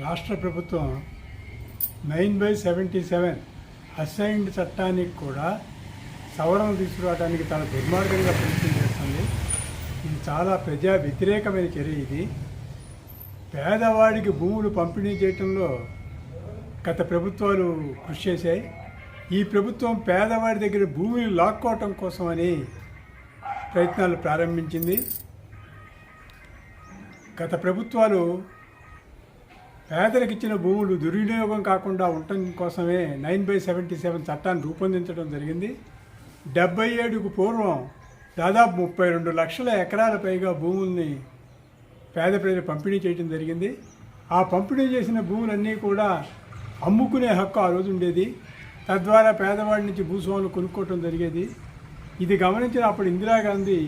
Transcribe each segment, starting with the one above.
రాష్ట్ర ప్రభుత్వం nine by seventy seven assigned చట్టానికి కూడా సవరణ తీసుకురావడానికి చాలా దుర్మార్గంగా ప్రయత్నం చేస్తుంది. ఇది చాలా ప్రజా వ్యతిరేకమైన చర్య ఇది. పేదవాడికి భూములు పంపిణీ చేయటంలో గత ప్రభుత్వాలు కృషి చేశాయి. ఈ ప్రభుత్వం పేదవాడి దగ్గర భూమిని లాక్కోవటం కోసమని ప్రయత్నాలు ప్రారంభించింది. గత ప్రభుత్వాలు పేదలకు ఇచ్చిన భూములు దుర్వినియోగం కాకుండా ఉండటం కోసమే నైన్ బై సెవెంటీ సెవెన్ చట్టాన్ని రూపొందించడం జరిగింది. డెబ్బై ఏడుకు పూర్వం దాదాపు ముప్పై రెండు లక్షల ఎకరాల పైగా భూముల్ని పేద ప్రజలు పంపిణీ చేయడం జరిగింది. ఆ పంపిణీ చేసిన భూములన్నీ కూడా అమ్ముకునే హక్కు ఆ రోజు ఉండేది. తద్వారా పేదవాడి నుంచి భూస్వాములు కొనుక్కోవటం జరిగేది. ఇది గమనించిన అప్పుడు ఇందిరాగాంధీ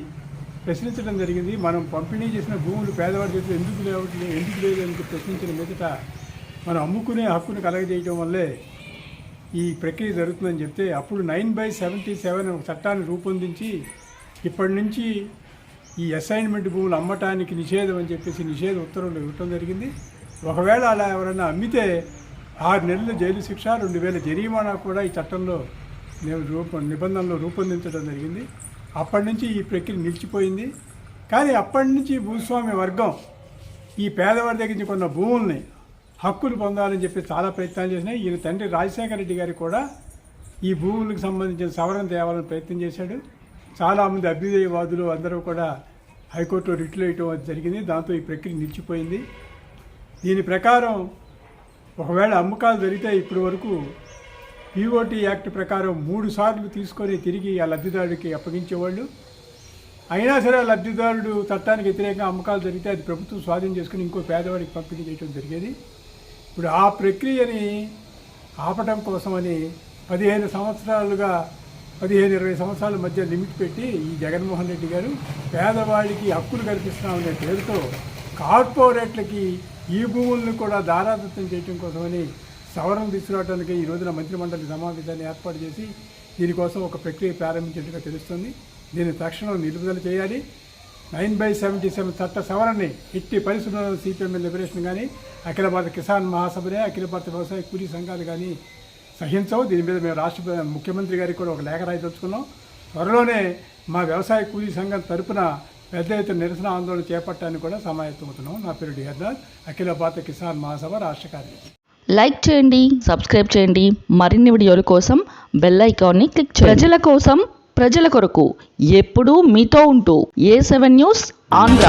ప్రశ్నించడం జరిగింది. మనం పంపిణీ చేసిన భూములు పేదవాడి చేతులు ఎందుకు లేవట్లేదు ఎందుకు లేదు అని ప్రశ్నించిన మీదట మనం అమ్ముకునే హక్కును కలగజేయడం వల్లే ఈ ప్రక్రియ జరుగుతుందని చెప్తే అప్పుడు నైన్ బై సెవెంటీ సెవెన్ ఒక చట్టాన్ని రూపొందించి ఇప్పటి నుంచి ఈ అసైన్మెంట్ భూములు అమ్మటానికి నిషేధం అని చెప్పేసి నిషేధ ఉత్తర్వులు ఇవ్వటం జరిగింది. ఒకవేళ అలా ఎవరైనా అమ్మితే ఆరు నెలల జైలు శిక్ష రెండు వేల జరిమానా కూడా ఈ చట్టంలో నేను రూప నిబంధనలు రూపొందించడం జరిగింది. అప్పటి నుంచి ఈ ప్రక్రియ నిలిచిపోయింది. కానీ అప్పటి నుంచి భూస్వామి వర్గం ఈ పేదవాడి దగ్గర నుంచి కొన్న భూముల్ని హక్కులు పొందాలని చెప్పి చాలా ప్రయత్నాలు చేసినాయి. ఈయన తండ్రి రాజశేఖర రెడ్డి గారు కూడా ఈ భూములకు సంబంధించిన సవరణ తేవాలని ప్రయత్నం చేశాడు. చాలామంది అభ్యుదయవాదులు అందరూ కూడా హైకోర్టులో రిట్లు వేయటం అది జరిగింది. దాంతో ఈ ప్రక్రియ నిలిచిపోయింది. దీని ప్రకారం ఒకవేళ అమ్మకాలు జరిగితే ఇప్పటి వరకు పీఓటీ యాక్ట్ ప్రకారం మూడు సార్లు తీసుకొని తిరిగి ఆ లబ్ధిదారుడికి అప్పగించేవాళ్ళు. అయినా సరే ఆ లబ్ధిదారుడు చట్టానికి వ్యతిరేకంగా అమ్మకాలు జరిగితే అది ప్రభుత్వం స్వాధీనం చేసుకుని ఇంకో పేదవాడికి పంపిణీ చేయడం జరిగేది. ఇప్పుడు ఆ ప్రక్రియని ఆపటం కోసమని పదిహేను సంవత్సరాలుగా పదిహేను ఇరవై సంవత్సరాల మధ్య లిమిట్ పెట్టి ఈ జగన్మోహన్ రెడ్డి గారు పేదవాడికి హక్కులు కల్పిస్తున్నామనే పేరుతో కార్పొరేట్లకి ఈ భూములను కూడా దారాదత్తం చేయడం కోసమని సవరణ తీసుకురావడానికి ఈ రోజున మంత్రిమండలి సమావేశాన్ని ఏర్పాటు చేసి దీనికోసం ఒక ప్రక్రియ ప్రారంభించినట్టుగా తెలుస్తుంది. దీన్ని తక్షణం నిలుపుదల చేయాలి. నైన్ బై సెవెంటీ సెవెన్ చట్ట సవరణని ఎట్టి పరిశ్రమలను సిపిఎం లిబరేషన్ కానీ అఖిల భారత కిసాన్ మహాసభనే అఖిల భారత వ్యవసాయ కూలీ సంఘాలు కానీ సహించవు. దీని మీద మేము రాష్ట్ర ముఖ్యమంత్రి గారికి కూడా ఒక లేఖ రాయదలుచుకున్నాం త్వరలోనే మా వ్యవసాయ కూలీ సంఘం తరపున పెద్ద ఎత్తున నిరసన ఆందోళన చేపట్టడానికి కూడా సమాయత్తమవుతున్నాం. నా పేరు డిహర్నాథ్ అఖిల భారత కిసాన్ మహాసభ రాష్ట్ర కార్యదర్శి. లైక్ చేయండి సబ్స్క్రైబ్ చేయండి. మరిన్ని వీడియోల కోసం బెల్ ఐకాన్ని క్లిక్ చేయండి. ప్రజల కోసం ప్రజల కొరకు ఎప్పుడూ మీతో ఉంటూ ఏ సెవెన్ న్యూస్ ఆంధ్ర.